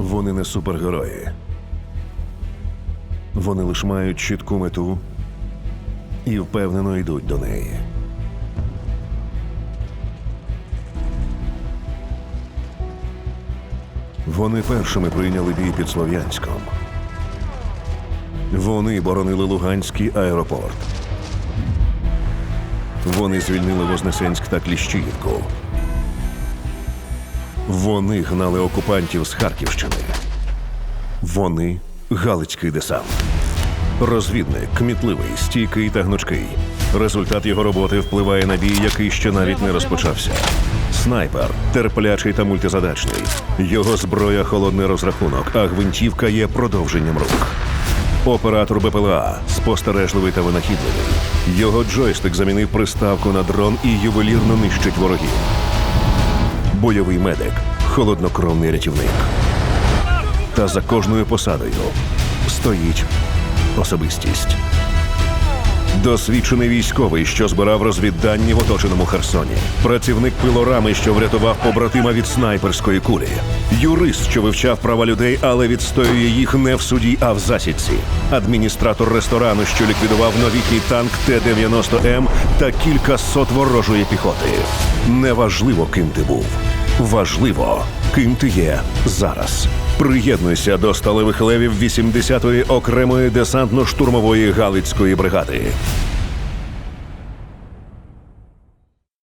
Вони не супергерої. Вони лише мають чітку мету і впевнено йдуть до неї. Вони першими прийняли бій під Слов'янськом. Вони боронили Луганський аеропорт. Вони звільнили Вознесенськ та Кліщіївку. Вони гнали окупантів з Харківщини. Вони Галицький десант. Розвідник, кмітливий, стійкий та гнучкий. Результат його роботи впливає на бій, який ще навіть не розпочався. Снайпер, терплячий та мультизадачний. Його зброя холодний розрахунок, а гвинтівка є продовженням рук. Оператор БПЛА спостережливий та винахідливий. Його джойстик замінив приставку на дрон і ювелірно нищить ворогів. Бойовий медик, холоднокровний рятівник. Та за кожною посадою стоїть особистість. Досвідчений військовий, що збирав розвіддані в оточеному Херсоні, працівник пилорами, що врятував побратима від снайперської кулі, юрист, що вивчав права людей, але відстоює їх не в суді, а в засідці, адміністратор ресторану, що ліквідував новітній танк Т-90М та кілька сот ворожої піхоти. Неважливо, ким ти був. Важливо, ким ти є зараз. Приєднуйся до сталевих левів 80-ї окремої десантно-штурмової Галицької бригади.